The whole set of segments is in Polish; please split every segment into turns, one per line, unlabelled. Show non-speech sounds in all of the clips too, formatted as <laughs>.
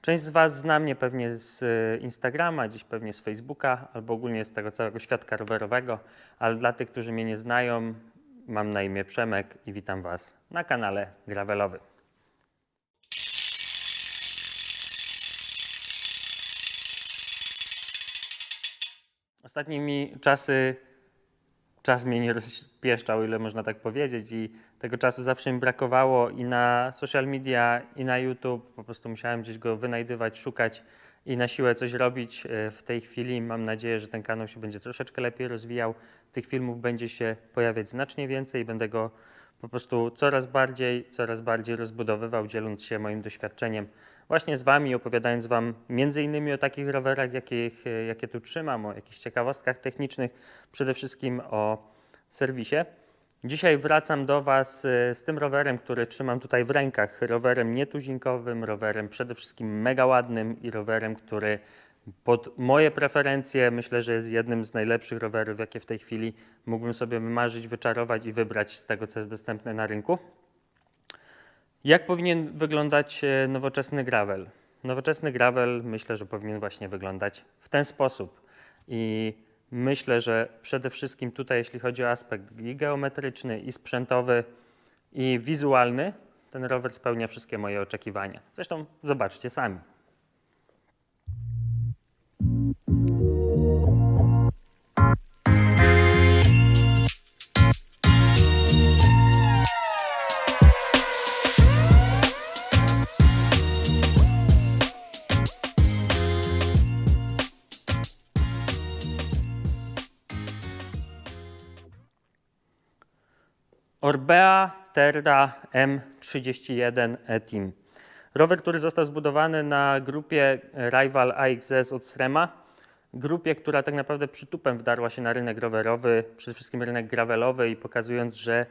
Część z Was zna mnie pewnie z e, Instagrama, dziś pewnie z Facebooka, albo ogólnie z tego całego świadka rowerowego, ale dla tych, którzy mnie nie znają, mam na imię Przemek i witam Was na kanale Gravelowym. Ostatnimi czasy czas mnie nie rozpieszczał, ile można tak powiedzieć, i tego czasu zawsze mi brakowało i na social media, i na YouTube. Po prostu musiałem gdzieś go wynajdywać, szukać i na siłę coś robić. E, W tej chwili mam nadzieję, że ten kanał się będzie troszeczkę lepiej rozwijał. Tych filmów będzie się pojawiać znacznie więcej i będę go po prostu coraz bardziej, coraz bardziej rozbudowywał, dzieląc się moim doświadczeniem właśnie z Wami, opowiadając Wam między innymi o takich rowerach, jakich, e, jakie tu trzymam, o jakichś ciekawostkach technicznych, przede wszystkim o serwisie. Dzisiaj wracam do Was e, z tym rowerem, który trzymam tutaj w rękach. Rowerem nietuzinkowym, rowerem przede wszystkim mega ładnym i rowerem, który pod moje preferencje myślę, że jest jednym z najlepszych rowerów, jakie w tej chwili mógłbym sobie wymarzyć, wyczarować i wybrać z tego, co jest dostępne na rynku. Jak powinien wyglądać e, nowoczesny gravel? Nowoczesny gravel myślę, że powinien właśnie wyglądać w ten sposób. I myślę, że przede wszystkim tutaj, jeśli chodzi o aspekt i geometryczny, i sprzętowy, i wizualny, ten rower spełnia wszystkie moje oczekiwania. Zresztą zobaczcie sami. Orbea Terra M31 E-Team. Rower, który został zbudowany na grupie Rival AXS od Srema. Grupie, która tak naprawdę przytupem wdarła się na rynek rowerowy, przede wszystkim rynek gravelowy i pokazując, że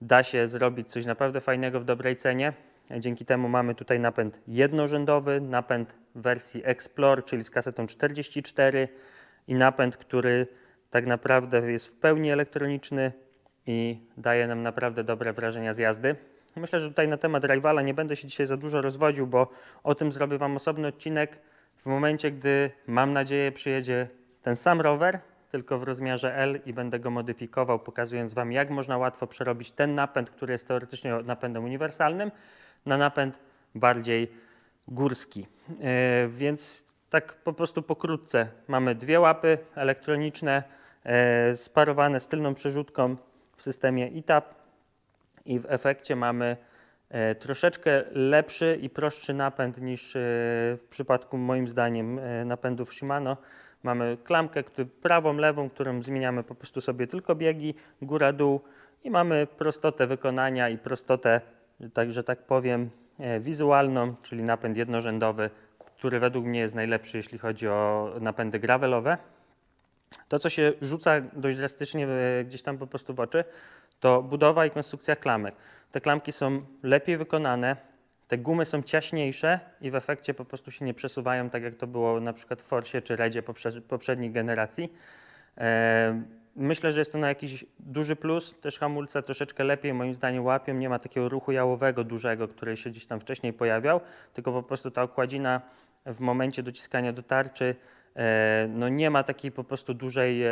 da się zrobić coś naprawdę fajnego w dobrej cenie. Dzięki temu mamy tutaj napęd jednorzędowy, napęd wersji Explore, czyli z kasetą 44 i napęd, który tak naprawdę jest w pełni elektroniczny i daje nam naprawdę dobre wrażenia z jazdy. Myślę, że tutaj na temat Rivala nie będę się dzisiaj za dużo rozwodził, bo o tym zrobię Wam osobny odcinek w momencie, gdy mam nadzieję przyjedzie ten sam rower, tylko w rozmiarze L i będę go modyfikował, pokazując Wam, jak można łatwo przerobić ten napęd, który jest teoretycznie napędem uniwersalnym, na napęd bardziej górski. E, więc tak po prostu pokrótce. Mamy dwie łapy elektroniczne e, sparowane z tylną przerzutką w systemie ETAP i w efekcie mamy e, troszeczkę lepszy i prostszy napęd niż e, w przypadku moim zdaniem e, napędów Shimano. Mamy klamkę prawą, lewą, którą zmieniamy po prostu sobie tylko biegi, góra, dół i mamy prostotę wykonania i prostotę, także tak powiem, e, wizualną, czyli napęd jednorzędowy, który według mnie jest najlepszy, jeśli chodzi o napędy gravelowe. To, co się rzuca dość drastycznie e, gdzieś tam po prostu w oczy, to budowa i konstrukcja klamek. Te klamki są lepiej wykonane, te gumy są ciaśniejsze i w efekcie po prostu się nie przesuwają, tak jak to było na przykład w Forsie czy Redzie poprze- poprzednich generacji. E, Myślę, że jest to na jakiś duży plus. Też hamulce troszeczkę lepiej moim zdaniem łapią. Nie ma takiego ruchu jałowego dużego, który się gdzieś tam wcześniej pojawiał, tylko po prostu ta okładzina w momencie dociskania do tarczy no nie ma takiej po prostu dużej e,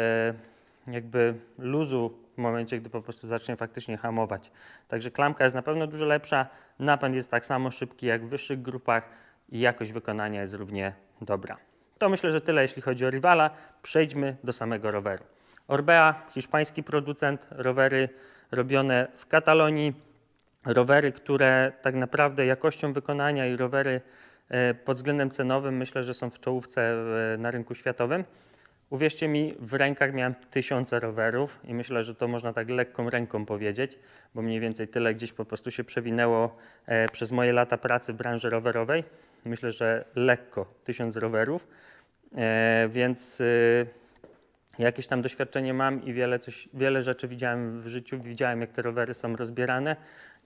jakby luzu w momencie, gdy po prostu zacznie faktycznie hamować. Także klamka jest na pewno dużo lepsza, napęd jest tak samo szybki jak w wyższych grupach i jakość wykonania jest równie dobra. To myślę, że tyle jeśli chodzi o Rivala. Przejdźmy do samego roweru. Orbea, hiszpański producent, rowery robione w Katalonii, rowery, które tak naprawdę jakością wykonania i rowery e, pod względem cenowym myślę, że są w czołówce e, na rynku światowym. Uwierzcie mi, w rękach miałem tysiące rowerów i myślę, że to można tak lekką ręką powiedzieć, bo mniej więcej tyle gdzieś po prostu się przewinęło e, przez moje lata pracy w branży rowerowej. Myślę, że lekko tysiąc rowerów, e, więc y, jakieś tam doświadczenie mam i wiele, coś, wiele rzeczy widziałem w życiu. Widziałem, jak te rowery są rozbierane,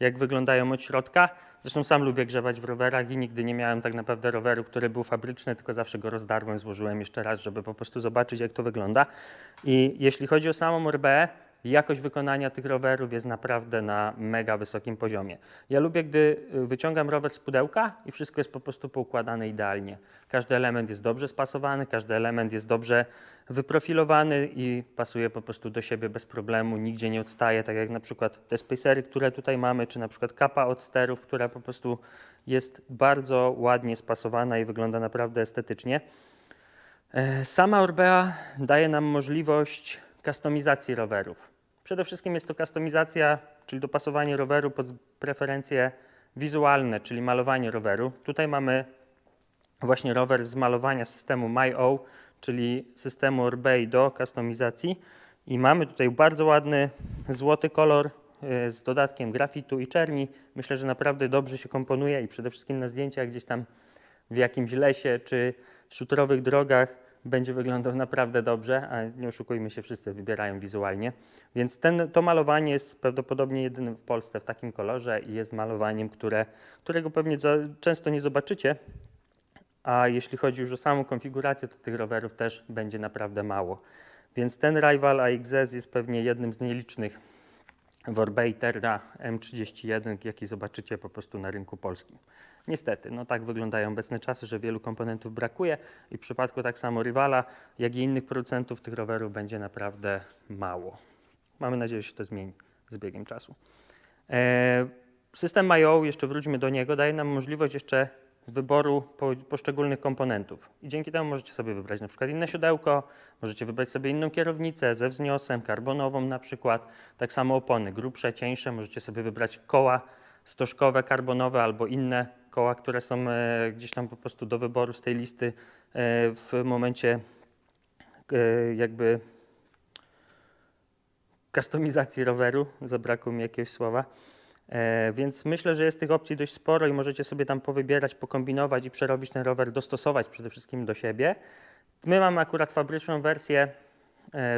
jak wyglądają od środka. Zresztą sam lubię grzewać w rowerach i nigdy nie miałem tak naprawdę roweru, który był fabryczny, tylko zawsze go rozdarłem, złożyłem jeszcze raz, żeby po prostu zobaczyć, jak to wygląda. I jeśli chodzi o samą Orbeę, jakość wykonania tych rowerów jest naprawdę na mega wysokim poziomie. Ja lubię, gdy y, wyciągam rower z pudełka i wszystko jest po prostu poukładane idealnie. Każdy element jest dobrze spasowany, każdy element jest dobrze wyprofilowany i pasuje po prostu do siebie bez problemu, nigdzie nie odstaje, tak jak na przykład te spacery, które tutaj mamy, czy na przykład kapa od sterów, która po prostu jest bardzo ładnie spasowana i wygląda naprawdę estetycznie. E, Sama Orbea daje nam możliwość kustomizacji rowerów. Przede wszystkim jest to kustomizacja, czyli dopasowanie roweru pod preferencje wizualne, czyli malowanie roweru. Tutaj mamy właśnie rower z malowania systemu MyO, czyli systemu Orbei do kustomizacji. I mamy tutaj bardzo ładny złoty kolor e, z dodatkiem grafitu i czerni. Myślę, że naprawdę dobrze się komponuje i przede wszystkim na zdjęciach gdzieś tam w jakimś lesie czy szutrowych drogach będzie wyglądał naprawdę dobrze, a nie oszukujmy się, wszyscy wybierają wizualnie. Więc ten, to malowanie jest prawdopodobnie jedynym w Polsce w takim kolorze i jest malowaniem, które, którego pewnie za, często nie zobaczycie. A jeśli chodzi już o samą konfigurację, to tych rowerów też będzie naprawdę mało. Więc ten Rival AXS jest pewnie jednym z nielicznych w Orbei Terra M31, jaki zobaczycie po prostu na rynku polskim. Niestety, no tak wyglądają obecne czasy, że wielu komponentów brakuje i w przypadku tak samo Rivala, jak i innych producentów tych rowerów będzie naprawdę mało. Mamy nadzieję, że się to zmieni z biegiem czasu. E, System IO, jeszcze wróćmy do niego, daje nam możliwość jeszcze wyboru po, poszczególnych komponentów. I dzięki temu możecie sobie wybrać na przykład inne siodełko, możecie wybrać sobie inną kierownicę ze wzniosem, karbonową na przykład. Tak samo opony, grubsze, cieńsze, możecie sobie wybrać koła stożkowe, karbonowe albo inne koła, które są e, gdzieś tam po prostu do wyboru z tej listy e, w momencie e, jakby kustomizacji roweru, zabrakło mi jakiegoś słowa. Więc myślę, że jest tych opcji dość sporo i możecie sobie tam powybierać, pokombinować i przerobić ten rower, dostosować przede wszystkim do siebie. My mamy akurat fabryczną wersję,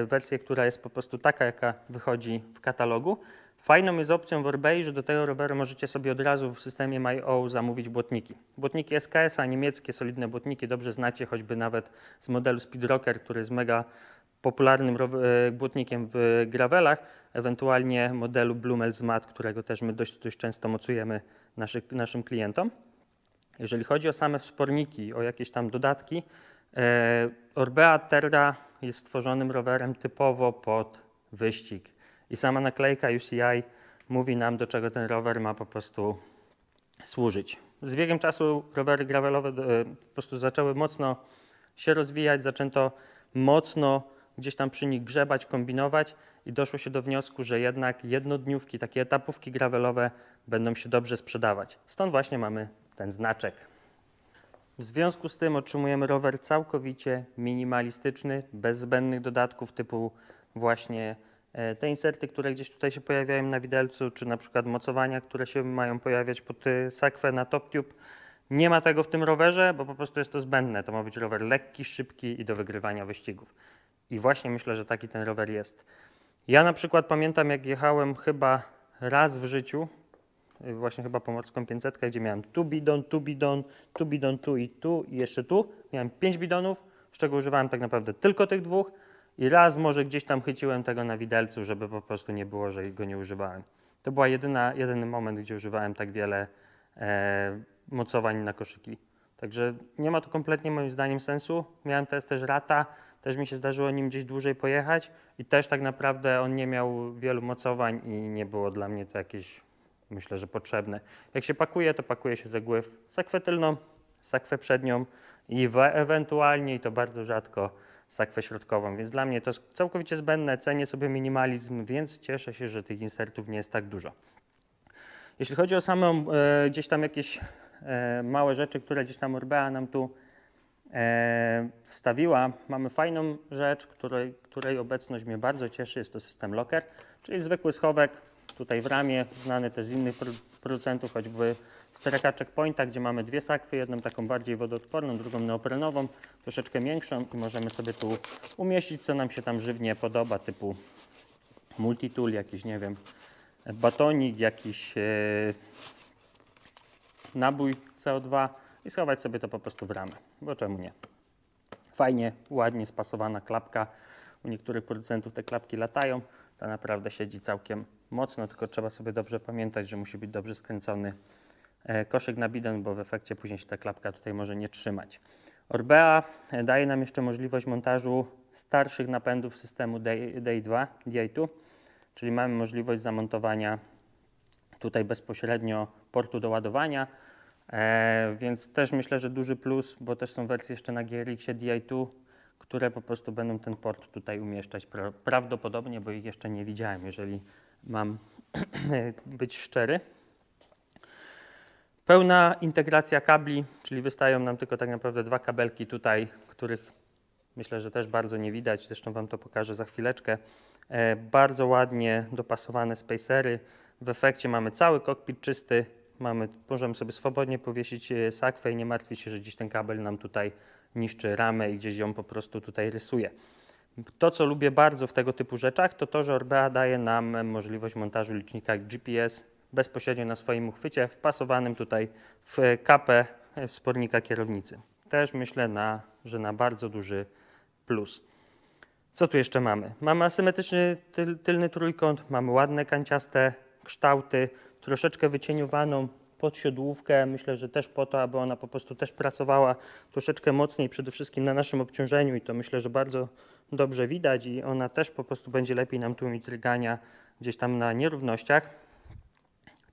wersję, która jest po prostu taka, jaka wychodzi w katalogu. Fajną jest opcją w Orbei, że do tego roweru możecie sobie od razu w systemie MyO zamówić błotniki. Błotniki SKS-a, niemieckie, solidne błotniki, dobrze znacie, choćby nawet z modelu Speedrocker, który jest mega popularnym e, błotnikiem w gravelach, ewentualnie modelu Blumels Mat, którego też my dość, dość często mocujemy naszych, naszym klientom. Jeżeli chodzi o same wsporniki, o jakieś tam dodatki, e, Orbea Terra jest stworzonym rowerem typowo pod wyścig. I sama naklejka UCI mówi nam, do czego ten rower ma po prostu służyć. Z biegiem czasu rowery gravelowe e, po prostu zaczęły mocno się rozwijać, zaczęto mocno gdzieś tam przy nich grzebać, kombinować i doszło się do wniosku, że jednak jednodniówki, takie etapówki gravelowe będą się dobrze sprzedawać. Stąd właśnie mamy ten znaczek. W związku z tym otrzymujemy rower całkowicie minimalistyczny, bez zbędnych dodatków typu właśnie te inserty, które gdzieś tutaj się pojawiają na widelcu, czy na przykład mocowania, które się mają pojawiać pod y, sakwę na top tube. Nie ma tego w tym rowerze, bo po prostu jest to zbędne. To ma być rower lekki, szybki i do wygrywania wyścigów. I właśnie myślę, że taki ten rower jest. Ja na przykład pamiętam, jak jechałem chyba raz w życiu, y, właśnie chyba pomorską 500, gdzie miałem tu bidon, tu bidon, tu bidon, tu i tu i jeszcze tu. Miałem pięć bidonów, z czego używałem tak naprawdę tylko tych dwóch i raz może gdzieś tam chyciłem tego na widelcu, żeby po prostu nie było, że go nie używałem. To była jedyny moment, gdzie używałem tak wiele e, mocowań na koszyki. Także nie ma to kompletnie moim zdaniem sensu. Miałem teraz też rata, też mi się zdarzyło nim gdzieś dłużej pojechać i też tak naprawdę on nie miał wielu mocowań i nie było dla mnie to jakieś, myślę, że potrzebne. Jak się pakuje, to pakuje się zagłę w sakwę przednią i ewentualnie, i to bardzo rzadko, sakwę środkową, więc dla mnie to jest całkowicie zbędne, cenię sobie minimalizm, więc cieszę się, że tych insertów nie jest tak dużo. Jeśli chodzi o samą e, gdzieś tam jakieś e, małe rzeczy, które gdzieś tam Orbea nam tu e, wstawiła, mamy fajną rzecz, której, której obecność mnie bardzo cieszy, jest to system Locker, czyli zwykły schowek tutaj w ramię, znany też z innych produ- producentów, choćby z Treka Checkpointa, gdzie mamy dwie sakwy, jedną taką bardziej wodoodporną, drugą neoprenową, troszeczkę większą i możemy sobie tu umieścić, co nam się tam żywnie podoba, typu multitool, jakiś, nie wiem, batonik, jakiś e, nabój CO2 i schować sobie to po prostu w ramę, bo czemu nie? Fajnie, ładnie spasowana klapka. U niektórych producentów te klapki latają. ta naprawdę siedzi całkiem mocno, tylko trzeba sobie dobrze pamiętać, że musi być dobrze skręcony e, koszyk na bidon, bo w efekcie później się ta klapka tutaj może nie trzymać. Orbea e, daje nam jeszcze możliwość montażu starszych napędów systemu DI- DI2, DI2, czyli mamy możliwość zamontowania tutaj bezpośrednio portu do ładowania, e, więc też myślę, że duży plus, bo też są wersje jeszcze na GRX-ie DI2, które po prostu będą ten port tutaj umieszczać pra- prawdopodobnie, bo ich jeszcze nie widziałem, jeżeli mam <clears throat> być szczery. Pełna integracja kabli, czyli wystają nam tylko tak naprawdę dwa kabelki tutaj, których myślę, że też bardzo nie widać, zresztą Wam to pokażę za chwileczkę. E, bardzo ładnie dopasowane spacery. W efekcie mamy cały kokpit czysty, mamy, możemy sobie swobodnie powiesić e, sakwę i nie martwić się, że gdzieś ten kabel nam tutaj niszczy ramę i gdzieś ją po prostu tutaj rysuje. To, co lubię bardzo w tego typu rzeczach, to to, że Orbea daje nam możliwość montażu licznika GPS bezpośrednio na swoim uchwycie, wpasowanym tutaj w kapę wspornika kierownicy. Też myślę, na, że na bardzo duży plus. Co tu jeszcze mamy? Mamy asymetryczny tyl, tylny trójkąt, mamy ładne kanciaste kształty, troszeczkę wycieniowaną podsiodłówkę. Myślę, że też po to, aby ona po prostu też pracowała troszeczkę mocniej, przede wszystkim na naszym obciążeniu i to myślę, że bardzo dobrze widać i ona też po prostu będzie lepiej nam tłumić drgania gdzieś tam na nierównościach.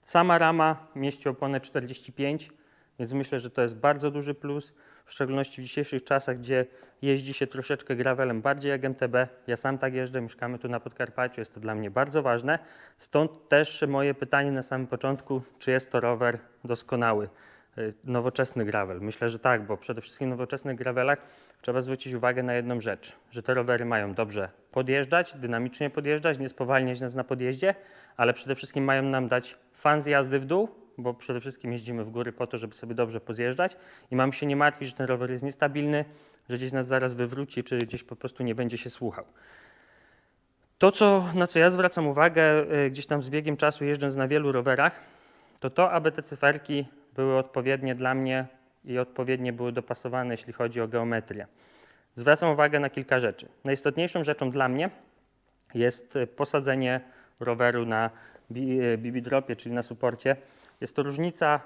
Sama rama mieści oponę 45, więc myślę, że to jest bardzo duży plus, w szczególności w dzisiejszych czasach, gdzie jeździ się troszeczkę gravelem bardziej jak MTB. Ja sam tak jeżdżę, mieszkamy tu na Podkarpaciu, jest to dla mnie bardzo ważne. Stąd też moje pytanie na samym początku, czy jest to rower doskonały, y, nowoczesny gravel? Myślę, że tak, bo przede wszystkim w nowoczesnych gravelach trzeba zwrócić uwagę na jedną rzecz, że te rowery mają dobrze podjeżdżać, dynamicznie podjeżdżać, nie spowalniać nas na podjeździe, ale przede wszystkim mają nam dać fan z jazdy w dół, bo przede wszystkim jeździmy w góry po to, żeby sobie dobrze pozjeżdżać i mam się nie martwić, że ten rower jest niestabilny, że gdzieś nas zaraz wywróci, czy gdzieś po prostu nie będzie się słuchał. To, co, na co ja zwracam uwagę y, gdzieś tam z biegiem czasu, jeżdżąc na wielu rowerach, to to, aby te cyferki były odpowiednie dla mnie i odpowiednie były dopasowane, jeśli chodzi o geometrię. Zwracam uwagę na kilka rzeczy. Najistotniejszą rzeczą dla mnie jest y, posadzenie roweru na y, BB dropie, czyli na suporcie. Jest to różnica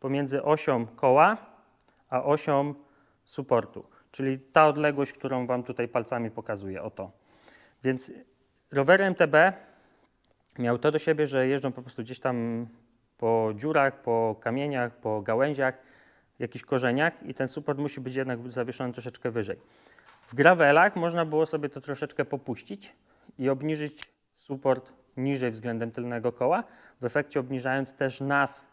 pomiędzy osią koła a osią suportu, czyli ta odległość, którą Wam tutaj palcami pokazuję, oto. Więc rowery MTB miał to do siebie, że jeżdżą po prostu gdzieś tam po dziurach, po kamieniach, po gałęziach, jakichś korzeniach i ten suport musi być jednak zawieszony troszeczkę wyżej. W gravelach można było sobie to troszeczkę popuścić i obniżyć suport niżej względem tylnego koła, w efekcie obniżając też nas,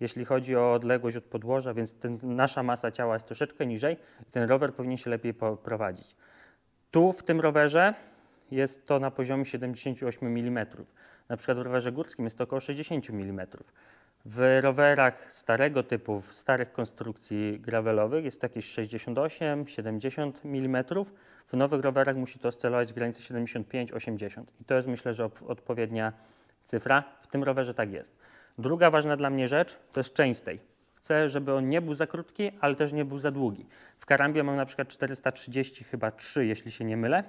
jeśli chodzi o odległość od podłoża, więc ten, nasza masa ciała jest troszeczkę niżej i ten rower powinien się lepiej prowadzić. Tu w tym rowerze jest to na poziomie 78 mm. Na przykład w rowerze górskim jest to około 60 mm. W rowerach starego typu, w starych konstrukcji gravelowych jest to jakieś 68-70 mm. W nowych rowerach musi to oscylować w granicy 75-80 i to jest myślę, że odpowiednia cyfra. W tym rowerze tak jest. Druga ważna dla mnie rzecz to jest chainstay. Chcę, żeby on nie był za krótki, ale też nie był za długi. W karambie mam na przykład 430, chyba 3, jeśli się nie mylę,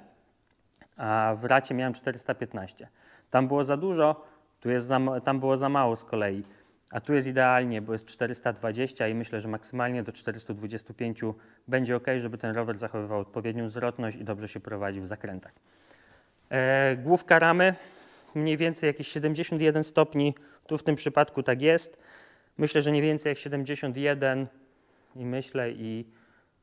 a w racie miałem 415. Tam było za dużo, tu jest za, tam było za mało z kolei, a tu jest idealnie, bo jest 420 i myślę, że maksymalnie do 425 będzie ok, żeby ten rower zachowywał odpowiednią zwrotność i dobrze się prowadził w zakrętach. E, główka ramy mniej więcej jakieś 71 stopni, tu w tym przypadku tak jest. Myślę, że nie więcej jak 71 i myślę i,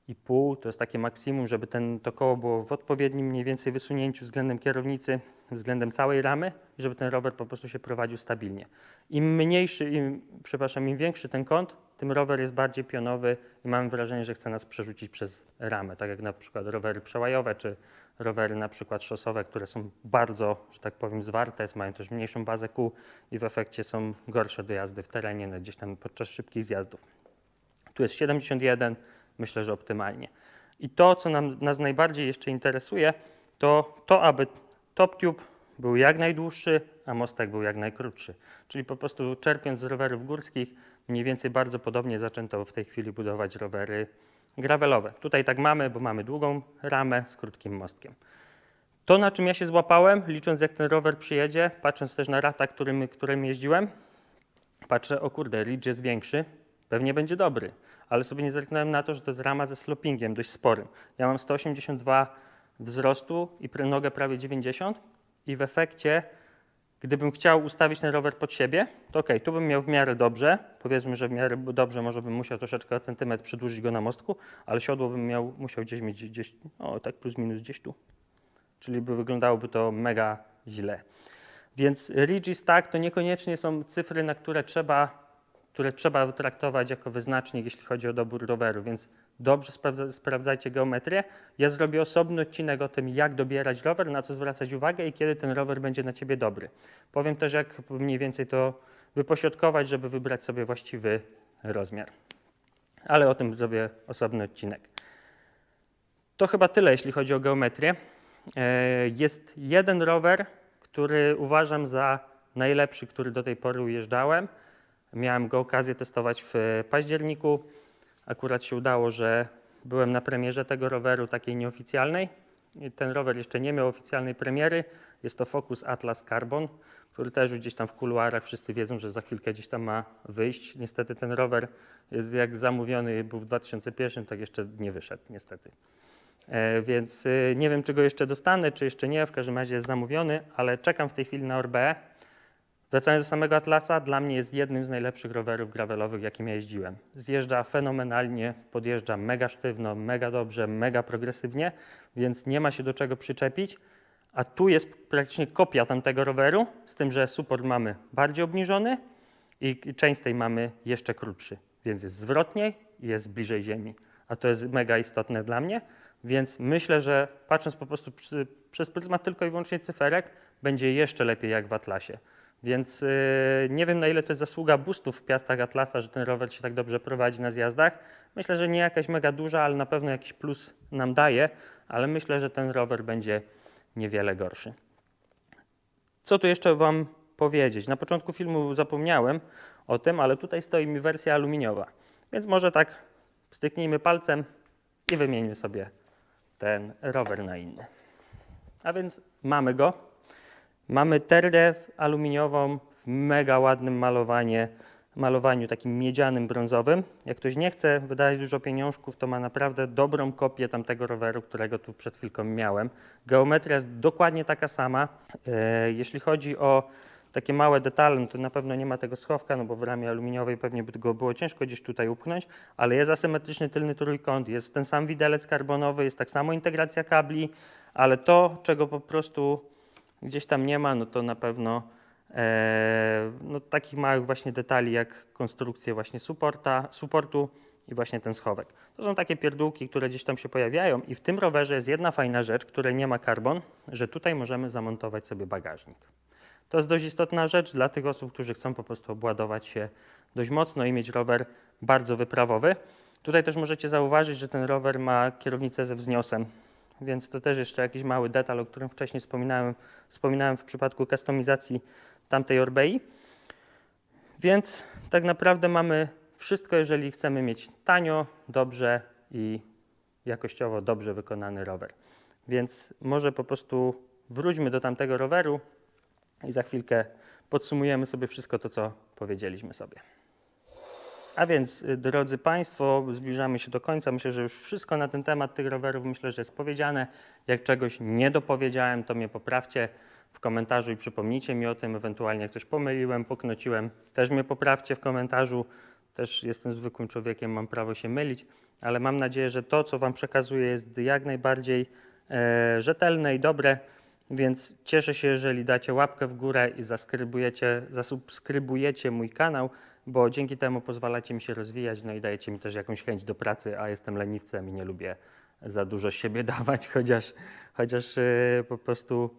i pół to jest takie maksimum, żeby ten, to koło było w odpowiednim mniej więcej wysunięciu względem kierownicy, względem całej ramy, żeby ten rower po prostu się prowadził stabilnie. Im mniejszy, im, przepraszam, im większy ten kąt, tym rower jest bardziej pionowy i mam wrażenie, że chce nas przerzucić przez ramę, tak jak na przykład rowery przełajowe czy rowery na przykład szosowe, które są bardzo, że tak powiem, zwarte, mają też mniejszą bazę kół i w efekcie są gorsze do jazdy w terenie, no, gdzieś tam podczas szybkich zjazdów. Tu jest 71, myślę, że optymalnie. I to, co nam, nas najbardziej jeszcze interesuje, to to, aby top tube był jak najdłuższy, a mostek był jak najkrótszy. Czyli po prostu czerpiąc z rowerów górskich, mniej więcej bardzo podobnie zaczęto w tej chwili budować rowery gravelowe. Tutaj tak mamy, bo mamy długą ramę z krótkim mostkiem. To, na czym ja się złapałem, licząc jak ten rower przyjedzie, patrząc też na rata, którym, którym jeździłem, patrzę, o kurde, Ridge jest większy, pewnie będzie dobry, ale sobie nie zerknąłem na to, że to jest rama ze slopingiem dość sporym. Ja mam 182 wzrostu i nogę prawie 90 i w efekcie, gdybym chciał ustawić ten rower pod siebie, to okej, tu bym miał w miarę dobrze, powiedzmy, że w miarę dobrze, może bym musiał troszeczkę centymetr przedłużyć go na mostku, ale siodło bym miał, musiał gdzieś mieć gdzieś, o tak plus minus gdzieś tu. Czyli by wyglądałoby to mega źle. Więc Ridge i Stack to niekoniecznie są cyfry, na które trzeba, które trzeba traktować jako wyznacznik, jeśli chodzi o dobór roweru, więc dobrze sprawdza, sprawdzajcie geometrię. Ja zrobię osobny odcinek o tym, jak dobierać rower, na co zwracać uwagę i kiedy ten rower będzie na Ciebie dobry. Powiem też, jak mniej więcej to wypośrodkować, żeby wybrać sobie właściwy rozmiar. Ale o tym zrobię osobny odcinek. To chyba tyle, jeśli chodzi o geometrię. E, Jest jeden rower, który uważam za najlepszy, który do tej pory ujeżdżałem. Miałem go okazję testować w październiku. Akurat się udało, że byłem na premierze tego roweru, takiej nieoficjalnej. Ten rower jeszcze nie miał oficjalnej premiery. Jest to Focus Atlas Carbon, który też gdzieś tam w kuluarach wszyscy wiedzą, że za chwilkę gdzieś tam ma wyjść. Niestety ten rower jest jak zamówiony był w 2001, tak jeszcze nie wyszedł niestety. E, Więc y, nie wiem, czy go jeszcze dostanę, czy jeszcze nie. W każdym razie jest zamówiony, ale czekam w tej chwili na Orbe. Wracając do samego Atlasa, dla mnie jest jednym z najlepszych rowerów gravelowych, jakim ja jeździłem. Zjeżdża fenomenalnie, podjeżdża mega sztywno, mega dobrze, mega progresywnie, więc nie ma się do czego przyczepić. A tu jest praktycznie kopia tamtego roweru, z tym, że support mamy bardziej obniżony i chainstay mamy jeszcze krótszy, więc jest zwrotniej i jest bliżej ziemi. A to jest mega istotne dla mnie, więc myślę, że patrząc po prostu przy, przez pryzmat tylko i wyłącznie cyferek, będzie jeszcze lepiej jak w Atlasie. Więc yy, nie wiem, na ile to jest zasługa boostów w piastach Atlasa, że ten rower się tak dobrze prowadzi na zjazdach. Myślę, że nie jakaś mega duża, ale na pewno jakiś plus nam daje, ale myślę, że ten rower będzie niewiele gorszy. Co tu jeszcze Wam powiedzieć? Na początku filmu zapomniałem o tym, ale tutaj stoi mi wersja aluminiowa. Więc może tak styknijmy palcem i wymieńmy sobie ten rower na inny. A więc mamy go. Mamy terdę aluminiową w mega ładnym malowanie, malowaniu takim miedzianym, brązowym. Jak ktoś nie chce wydać dużo pieniążków, to ma naprawdę dobrą kopię tamtego roweru, którego tu przed chwilką miałem. Geometria jest dokładnie taka sama. E, jeśli chodzi o takie małe detale, no to na pewno nie ma tego schowka, no bo w ramie aluminiowej pewnie by go było ciężko gdzieś tutaj upchnąć, ale jest asymetryczny tylny trójkąt, jest ten sam widelec karbonowy, jest tak samo integracja kabli, ale to, czego po prostu gdzieś tam nie ma, no to na pewno e, no, takich małych właśnie detali jak konstrukcję właśnie supporta, supportu i właśnie ten schowek. To są takie pierdółki, które gdzieś tam się pojawiają i w tym rowerze jest jedna fajna rzecz, której nie ma karbon, że tutaj możemy zamontować sobie bagażnik. To jest dość istotna rzecz dla tych osób, którzy chcą po prostu obładować się dość mocno i mieć rower bardzo wyprawowy. Tutaj też możecie zauważyć, że ten rower ma kierownicę ze wzniosem, więc to też jeszcze jakiś mały detal, o którym wcześniej wspominałem, wspominałem w przypadku kustomizacji tamtej Orbei. Więc tak naprawdę mamy wszystko, jeżeli chcemy mieć tanio, dobrze i jakościowo dobrze wykonany rower. Więc może po prostu wróćmy do tamtego roweru i za chwilkę podsumujemy sobie wszystko to, co powiedzieliśmy sobie. A więc, y, drodzy Państwo, zbliżamy się do końca. Myślę, że już wszystko na ten temat tych rowerów myślę, że jest powiedziane. Jak czegoś nie dopowiedziałem, to mnie poprawcie w komentarzu i przypomnijcie mi o tym. Ewentualnie jak coś pomyliłem, poknociłem, też mnie poprawcie w komentarzu. Też jestem zwykłym człowiekiem, mam prawo się mylić, ale mam nadzieję, że to, co Wam przekazuję, jest jak najbardziej e, rzetelne i dobre. Więc cieszę się, jeżeli dacie łapkę w górę i zasubskrybujecie, zasubskrybujecie mój kanał, bo dzięki temu pozwalacie mi się rozwijać, no i dajecie mi też jakąś chęć do pracy, a jestem leniwcem i nie lubię za dużo siebie <laughs> dawać, chociaż, chociaż yy, po prostu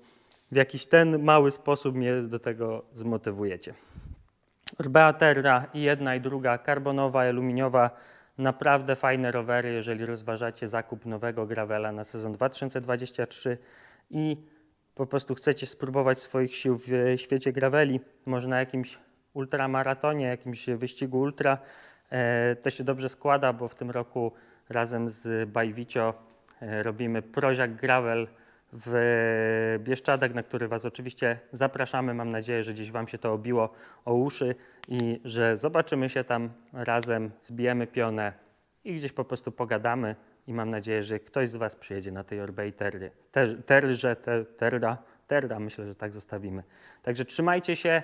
w jakiś ten mały sposób mnie do tego zmotywujecie. Urbea Terra i jedna i druga, karbonowa aluminiowa, naprawdę fajne rowery, jeżeli rozważacie zakup nowego gravela na sezon 2023 i po prostu chcecie spróbować swoich sił w e, świecie graveli, może na jakimś ultramaratonie, jakimś wyścigu ultra, e, to się dobrze składa, bo w tym roku razem z Bajwicio e, robimy Proziak Gravel w Bieszczadach, na który Was oczywiście zapraszamy. Mam nadzieję, że gdzieś Wam się to obiło o uszy i że zobaczymy się tam razem, zbijemy pionę i gdzieś po prostu pogadamy. I mam nadzieję, że ktoś z Was przyjedzie na tej Orbei Terry. Ter, terrze, ter, myślę, że tak zostawimy. Także trzymajcie się.